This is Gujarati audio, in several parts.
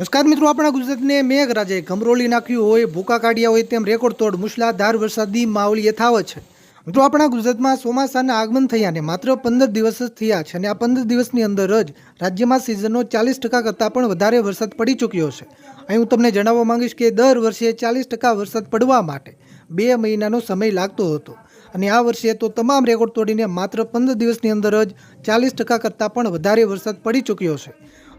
નમસ્કાર મિત્રો, આપણા ગુજરાતને મેઘરાજાએ ગમરોળી નાખ્યું હોય, ભૂકા કાઢ્યા હોય તેમ રેકોર્ડ તોડ, મુશળધાર વરસાદી માહોલ યથાવત છે. મિત્રો, આપણા ગુજરાતમાં ચોમાસાના આગમન થયાને માત્ર પંદર દિવસ જ થયા છે અને આ પંદર દિવસની અંદર જ રાજ્યમાં સિઝનનો ચાલીસ ટકા કરતાં પણ વધારે વરસાદ પડી ચૂક્યો છે. અહીં હું તમને જણાવવા માંગીશ કે દર વર્ષે ચાલીસ ટકા વરસાદ પડવા માટે બે મહિનાનો સમય લાગતો હતો. અને આ વર્ષે તો તમામ રેકોર્ડ તોડીને માત્ર પંદર દિવસની અંદર જ ચાલીસ ટકા કરતાં પણ વધારે વરસાદ પડી ચૂક્યો છે.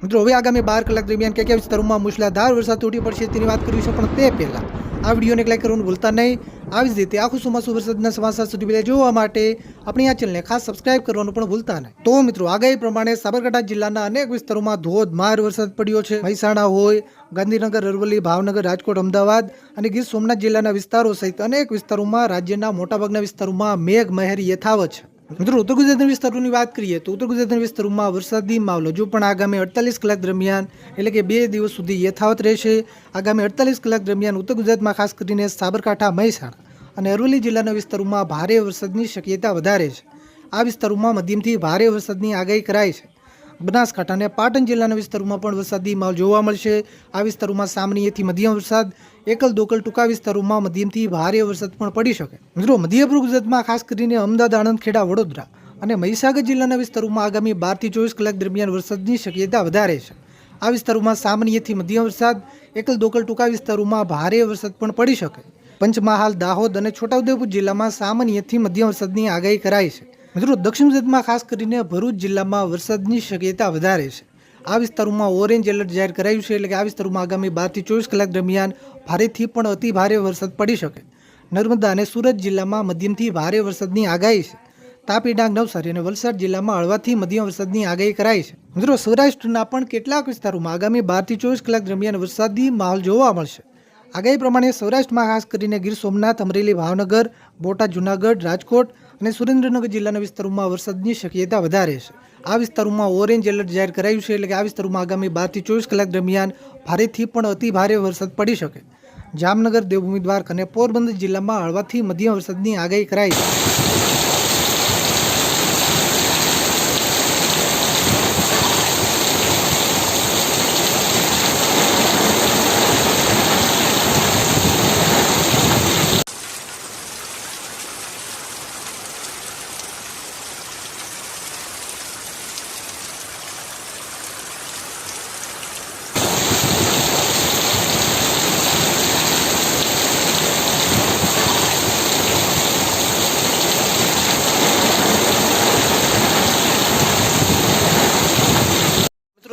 મિત્રો, હવે આગામી બાર કલાક દરમિયાન કયા કયા વિસ્તારોમાં મુશળધાર વરસાદ તૂટી પડશે તેની વાત કરીશું પણ તે પહેલાં આ વિડીયોને લાઈક કરવાનું ભૂલતા નહીં. આવી જ રીતે આખું ચોમાસું વરસાદના સમાચાર સુધી પહેલાં જોવા માટે આપણી આ ચેનલને ખાસ સબસ્ક્રાઇબ કરવાનું પણ ભૂલતા નહીં. તો મિત્રો, આગાહી પ્રમાણે સાબરકાંઠા જિલ્લાના અનેક વિસ્તારોમાં ધોધમાર વરસાદ પડ્યો છે. મહેસાણા હોય, ગાંધીનગર, અરવલ્લી, ભાવનગર, રાજકોટ, અમદાવાદ અને ગીર સોમનાથ જિલ્લાના વિસ્તારો સહિત અનેક વિસ્તારોમાં રાજ્યના મોટાભાગના વિસ્તારોમાં મેઘ મહેર યથાવત છે. મિત્રો, ઉત્તર ગુજરાતના વિસ્તારોની વાત કરીએ તો ઉત્તર ગુજરાતના વિસ્તારોમાં વરસાદી માહોલ હજુ પણ આગામી અડતાલીસ કલાક દરમિયાન એટલે કે બે દિવસ સુધી યથાવત રહેશે. આગામી અડતાલીસ કલાક દરમિયાન ઉત્તર ગુજરાતમાં ખાસ કરીને સાબરકાંઠા, મહેસાણા અને અરવલ્લી જિલ્લાના વિસ્તારોમાં ભારે વરસાદની શક્યતા વધારે છે. આ વિસ્તારોમાં મધ્યમથી ભારે વરસાદની આગાહી કરાઈ છે. બનાસકાંઠા અને પાટણ જિલ્લાના વિસ્તારોમાં પણ વરસાદી માહોલ જોવા મળશે. આ વિસ્તારોમાં સામાન્યથી મધ્યમ વરસાદ, એકલ દોકલ ટૂંકા વિસ્તારોમાં મધ્યમથી ભારે વરસાદ પણ પડી શકે. મિત્રો મધ્ય ગુજરાતમાં ખાસ કરીને અમદાવાદ આણંદ ખેડા વડોદરા અને મહીસાગર જિલ્લાના વિસ્તારોમાં આગામી બારથી ચોવીસ કલાક દરમિયાન વરસાદની શક્યતા વધારે છે. આ વિસ્તારોમાં સામાન્યથી મધ્યમ વરસાદ, એકલ દોકલ ટૂંકા વિસ્તારોમાં ભારે વરસાદ પણ પડી શકે. પંચમહાલ, દાહોદ અને છોટાઉદેપુર જિલ્લામાં સામાન્યથી મધ્યમ વરસાદની આગાહી કરાઈ છે. મિત્રો, દક્ષિણ ગુજરાતમાં ખાસ કરીને ભરૂચ જિલ્લામાં વરસાદની શક્યતા વધારે છે. આ વિસ્તારોમાં ઓરેન્જ એલર્ટ જાહેર કરાયું છે એટલે કે આ વિસ્તારોમાં આગામી બારથી ચોવીસ કલાક દરમિયાન ભારેથી પણ અતિ ભારે વરસાદ પડી શકે. નર્મદા અને સુરત જિલ્લામાં મધ્યમથી ભારે વરસાદની આગાહી છે. તાપી, ડાંગ, નવસારી અને વલસાડ જિલ્લામાં હળવાથી મધ્યમ વરસાદની આગાહી કરાઈ છે. મિત્રો, સૌરાષ્ટ્રના પણ કેટલાક વિસ્તારોમાં આગામી બારથી ચોવીસ કલાક દરમિયાન વરસાદી માહોલ જોવા મળશે. આગાહી પ્રમાણે સૌરાષ્ટ્રમાં ખાસ કરીને ગીર સોમનાથ, અમરેલી, ભાવનગર, બોટાદ, જુનાગઢ, રાજકોટ અને સુરેન્દ્રનગર જિલ્લાના વિસ્તારોમાં વરસાદની શક્યતા વધારે છે. આ વિસ્તારોમાં ઓરેન્જ એલર્ટ જાહેર કરાયું છે એટલે કે આ વિસ્તારોમાં આગામી બારથી ચોવીસ કલાક દરમિયાન ભારેથી પણ અતિ ભારે વરસાદ પડી શકે. જામનગર, દેવભૂમિ, દ્વારકા અને પોરબંદર જિલ્લામાં હળવાથી મધ્યમ વરસાદની આગાહી કરાઈ છે.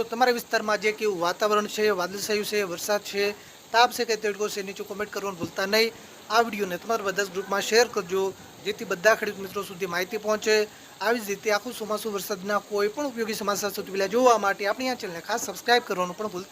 તમારા વિસ્તારમાં જે કેવું વાતાવરણ છે, વાદળછાયું છે, વરસાદ છે, તાપ છે કે તેડકો છે, નીચે કોમેન્ટ કરવાનું ભૂલતા નહીં. આ વિડીયોને તમારા બધા ગ્રુપમાં શેર કરજો, જેથી બધા ખેડૂત મિત્રો સુધી માહિતી પહોંચે. આવી જ રીતે આખું ચોમાસું વરસાદના કોઈ પણ ઉપયોગી સમાચાર સુધી પહેલાં જોવા માટે આપણી આ ચેનલને ખાસ સબસ્ક્રાઇબ કરવાનું પણ ભૂલતા